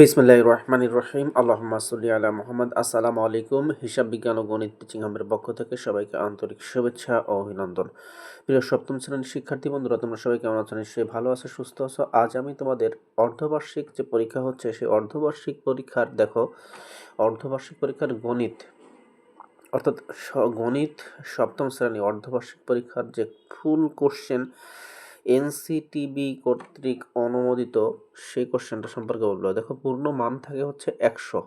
বিসমিল্লাহ রহমান রহিম আল্লাহমা সাল্লি আলা মোহাম্মদ। আসসালামু আলাইকুম। হিসাব বিজ্ঞান ও গণিত টিচিং হামের পক্ষ থেকে সবাইকে আন্তরিক শুভেচ্ছা ও অভিনন্দন। প্রিয় সপ্তম শ্রেণির শিক্ষার্থী বন্ধুরা, তোমরা সবাই কেমন আছো? নিশ্চয়ই ভালো আছো, সুস্থ আছো। আজ আমি তোমাদের অর্ধবার্ষিক যে পরীক্ষা হচ্ছে, সেই অর্ধবার্ষিক পরীক্ষার, দেখো, অর্ধবার্ষিক পরীক্ষার গণিত, অর্থাৎ গণিত সপ্তম শ্রেণি অর্ধবার্ষিক পরীক্ষার যে ফুল কোশ্চেন এনসিটিবি কর্তৃক অনুমোদিত সেই কোশ্চেনটা সম্পর্কে বলব। দেখো, পূর্ণ মান থাকে হচ্ছে একশো।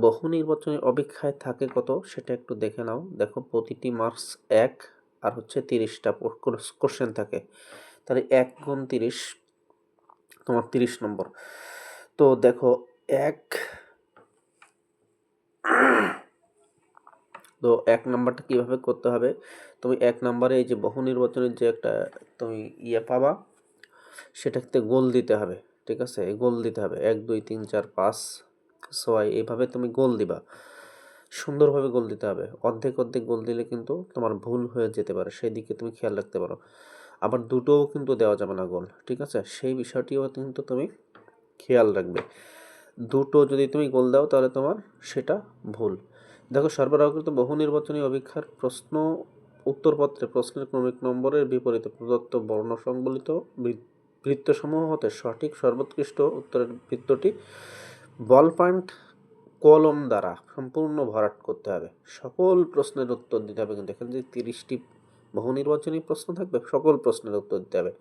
বহু নির্বাচনী অপেক্ষায় থাকে কত সেটা একটু দেখে নাও। দেখো, প্রতিটি মার্কস এক আর হচ্ছে তিরিশটা কোশ্চেন থাকে। তাহলে এক গুণ তিরিশ তোমার তিরিশ নম্বর। তো দেখো, এক তো এক নাম্বারটা কীভাবে করতে হবে? তুমি এক নাম্বারে এই যে বহু নির্বাচনের যে একটা তুমি ইয়ে পাবা, সেটাতে গোল দিতে হবে, ঠিক আছে? গোল দিতে হবে। এক, দুই, তিন, চার, পাঁচ, ছয়, এইভাবে তুমি গোল দিবা। সুন্দরভাবে গোল দিতে হবে। অর্ধেক অর্ধেক গোল দিলে কিন্তু তোমার ভুল হয়ে যেতে পারে। সেই দিকে তুমি খেয়াল রাখতে পারো। আবার দুটোও কিন্তু দেওয়া যাবে না গোল, ঠিক আছে? সেই বিষয়টিও কিন্তু তুমি খেয়াল রাখবে। দুটো যদি তুমি গোল দাও, তাহলে তোমার সেটা ভুল। দেখো সরবরাহকৃত বহু নির্বাচনী অপেক্ষার প্রশ্ন, উত্তরপত্রে প্রশ্নের ক্রমিক নম্বরের বিপরীতে প্রদত্ত বর্ণ সংবলিত বৃত্তসমূহ হতে সঠিক সর্বোৎকৃষ্ট উত্তরের বৃত্তটি বল পয়েন্ট কলম দ্বারা সম্পূর্ণ ভরাট করতে হবে। সকল প্রশ্নের উত্তর দিতে হবে। কিন্তু এখানে যে তিরিশটি বহু নির্বাচনী প্রশ্ন থাকবে, সকল প্রশ্নের উত্তর দিতে হবে।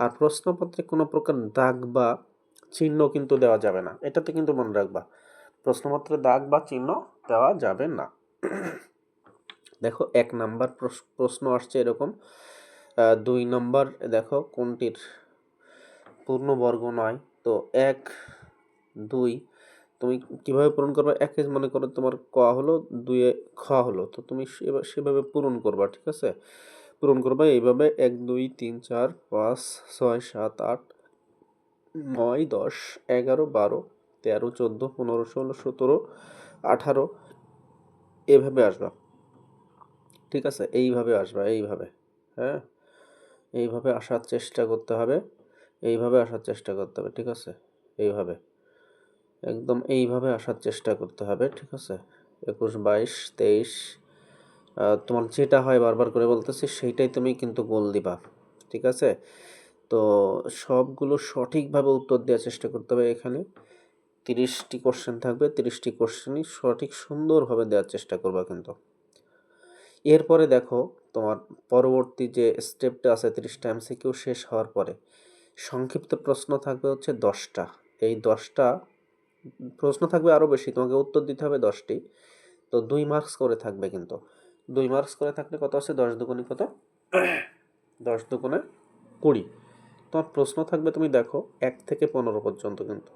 আর প্রশ্নপত্রে কোনো প্রকার দাগ বা চিহ্ন কিন্তু দেওয়া যাবে না। এটাতে কিন্তু মনে রাখবা প্রশ্নপত্রে দাগ বা চিহ্ন দেওয়া যাবে না। দেখো, এক নাম্বার প্রশ- প্রশ্ন আসছে এরকম। দুই নম্বর, দেখো, কোনটির পূর্ণবর্গ নয়? তো এক, দুই, তুমি কীভাবে পূরণ করবে? একে মনে করো তোমার ক হলো দুয়ে খ হলো। তো তুমি সেভাবে পূরণ করবা, ঠিক আছে? পূরণ করবা এইভাবে, এক, দুই, তিন, চার, পাঁচ, ছয়, সাত, আট, নয়, দশ, এগারো, বারো তেরো, চোদ্দ, পনেরো, ষোলো, সতেরো, আঠারো, এভাবে আসবা। ঠিক আছে? এইভাবে আসবা, এইভাবে। হ্যাঁ? এইভাবে আসার চেষ্টা করতে হবে। এইভাবে আসার চেষ্টা করতে হবে, ঠিক আছে? এইভাবে। একদম এইভাবে আসার চেষ্টা করতে হবে, ঠিক আছে? একুশ, বাইশ, তেইশ তোমার যেটা হয় বারবার করে বলতেছি, সেইটাই তুমি কিন্তু গোল দিবা, ঠিক আছে? তো সবগুলো সঠিকভাবে উত্তর দেওয়ার চেষ্টা করতে হবে এখানে। তিরিশটি কোশ্চেন থাকবে, তিরিশটি কোশ্চেনই সঠিক সুন্দরভাবে দেওয়ার চেষ্টা করবা কিন্তু। এরপরে দেখো, তোমার পরবর্তী যে স্টেপটা আছে তিরিশটা এমসিকিউ শেষ হওয়ার পরে, সংক্ষিপ্ত প্রশ্ন থাকবে হচ্ছে দশটা। এই দশটা প্রশ্ন থাকবে আরও বেশি, তোমাকে উত্তর দিতে হবে দশটি। তো দুই মার্কস করে থাকবে কিন্তু। দুই মার্কস করে থাকলে কত আছে? দশ দুগুণে কত? দশ দুগুণে কুড়ি। তোমার প্রশ্ন থাকবে তুমি দেখো, এক থেকে পনেরো পর্যন্ত কিন্তু।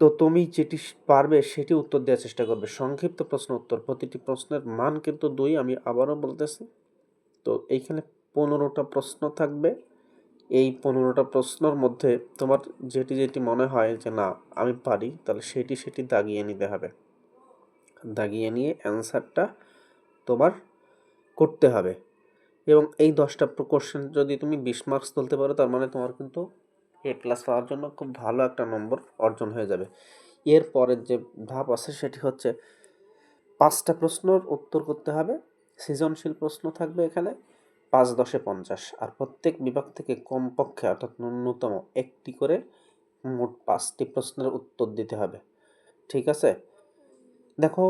তো তুমি যেটি পারবে সেটি উত্তর দেওয়ার চেষ্টা করবে। সংক্ষিপ্ত প্রশ্ন উত্তর। প্রতিটি প্রশ্নের মান কিন্তু দুই, আমি আবারও বলতেছি। তো এইখানে পনেরোটা প্রশ্ন থাকবে। এই পনেরোটা প্রশ্নের মধ্যে তোমার যেটি যেটি মনে হয় যে না, আমি পারি, তাহলে সেটি সেটি দাগিয়ে নিতে হবে। দাগিয়ে নিয়ে অ্যান্সারটা তোমার করতে হবে। এবং এই দশটা কোশ্চেন যদি তুমি বিশ মার্কস তুলতে পারো, তার মানে তোমার কিন্তু এ প্লাস পাওয়ার জন্য খুব ভালো একটা নম্বর অর্জন হয়ে যাবে। এর পরের যে ধাপ আছে সেটি হচ্ছে পাঁচটা প্রশ্নর উত্তর করতে হবে। সৃজনশীল প্রশ্ন থাকবে এখানে পাঁচ, দশে পঞ্চাশ। আর প্রত্যেক বিভাগ থেকে কমপক্ষে অর্থাৎ ন্যূনতম একটি করে মোট পাঁচটি প্রশ্নের উত্তর দিতে হবে। ঠিক আছে? দেখো,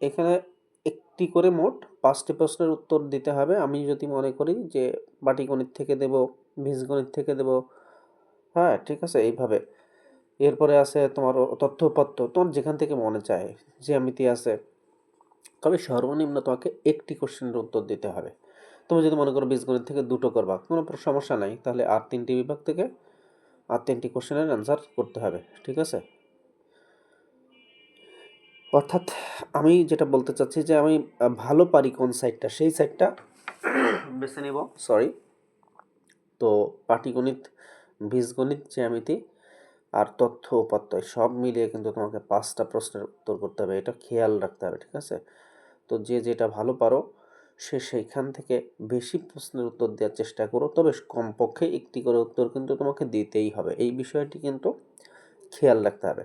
এখানে একটি করে মোট পাঁচটি প্রশ্নের উত্তর দিতে হবে। আমি যদি মনে করি যে পাটিগণিত থেকে দেব, বীজগণিত থেকে দেব হ্যাঁ ঠিক আছে, এইভাবে। এরপরে আছে তোমার তথ্যপত্র, তোমার যেখান থেকে মনে চায় যে জ্যামিতি আছে। তবে সর্বনিম্ন তোমাকে একটি কোশ্চেনের উত্তর দিতে হবে। তুমি যদি মনে করো বীজগণিত থেকে দুটো করবা, কোনো সমস্যা নাই, তাহলে আর তিনটি বিভাগ থেকে আর তিনটি কোশ্চেনের অ্যান্সার করতে হবে, ঠিক আছে? অর্থাৎ আমি যেটা বলতে চাচ্ছি যে আমি ভালো পারি কোন সাইডটা সেই সাইডটা বেছে নেব সরি তো পাটিগণিত বীজগণিত, জ্যামিতি আর তথ্য উপাত্তয় সব মিলিয়ে কিন্তু তোমাকে পাঁচটা প্রশ্নের উত্তর করতে হবে। এটা খেয়াল রাখতে হবে, ঠিক আছে? তো যে যেটা ভালো পারো, সে সেইখান থেকে বেশি প্রশ্নের উত্তর দেওয়ার চেষ্টা করো। তবে কমপক্ষে একটি করে উত্তর কিন্তু তোমাকে দিতেই হবে। এই বিষয়টি কিন্তু খেয়াল রাখতে হবে।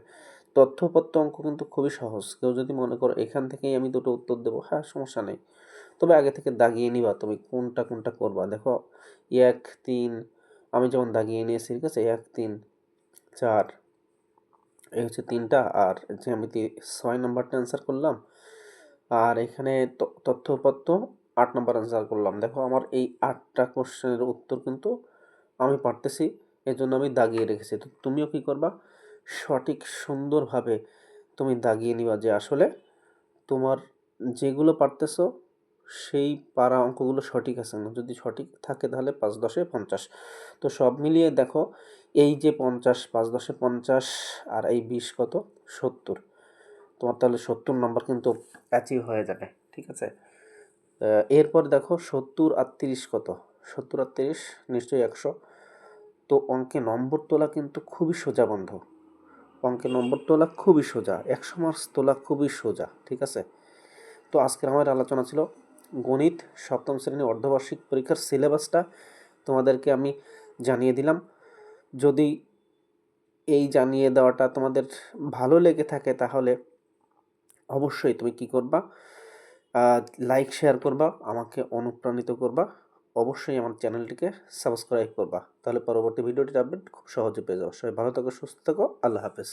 তথ্যপত্র অঙ্ক কিন্তু খুবই সহজ। কেউ যদি মনে করো এখান থেকেই আমি দুটো উত্তর দেবো হ্যাঁ সমস্যা নেই। তবে আগে থেকে দাগিয়ে নিবা তুমি কোনটা কোনটা করবা। দেখো, এক, তিন আমি যেমন দাগিয়ে নিয়েছি, ঠিক আছে? এক, তিন, চার, এই হচ্ছে তিনটা, আর যে আমি ছয় নম্বরটা অ্যান্সার করলাম, আর এখানে তথ্যপত্র আট নম্বর অ্যান্সার করলাম। দেখো, আমার এই আটটা কোশ্চেনের উত্তর কিন্তু আমি পারতেছি জন্য আমি দাগিয়ে রেখেছি। তো তুমিও কী করবা? সঠিক, সুন্দরভাবে তুমি দাগিয়ে নিবা যে আসলে তোমার যেগুলো পারতেছো সেই পারা অঙ্কগুলো সঠিক আছে না? যদি সঠিক থাকে তাহলে পাঁচ দশে পঞ্চাশ। তো সব মিলিয়ে দেখো, এই যে পঞ্চাশ, পাঁচ দশে পঞ্চাশ আর এই বিশ কত? সত্তর। তোমার তাহলে সত্তর নম্বর কিন্তু অ্যাচিভ হয়ে যাবে, ঠিক আছে? এরপর দেখো, সত্তর আর তিরিশ কত? সত্তর আর তিরিশ নিশ্চয়ই একশো। তো অঙ্কে নম্বর তোলা কিন্তু খুবই সোজা বন্ধ। অঙ্কে নম্বর তোলা খুবই সোজা। একশো মার্কস তোলা খুবই সোজা, ঠিক আছে? তো আজকের আমার আলোচনা ছিল গণিত, সপ্তম শ্রেণি অর্ধবার্ষিক পরীক্ষার সিলেবাসটা তোমাদেরকে আমি জানিয়ে দিলাম। যদি এই জানিয়ে দেওয়াটা তোমাদের ভালো লেগে থাকে তাহলে অবশ্যই তুমি কি করবা? লাইক শেয়ার করবা, আমাকে অনুপ্রাণিত করবা। অবশ্যই আমার চ্যানেলটিকে সাবস্ক্রাইব করবা। তাহলে পরবর্তী ভিডিওটির আপডেট খুব সহজে পেয়ে যাও সবাই ভালো থাকো, সুস্থ থাকো, আল্লাহ হাফেজ।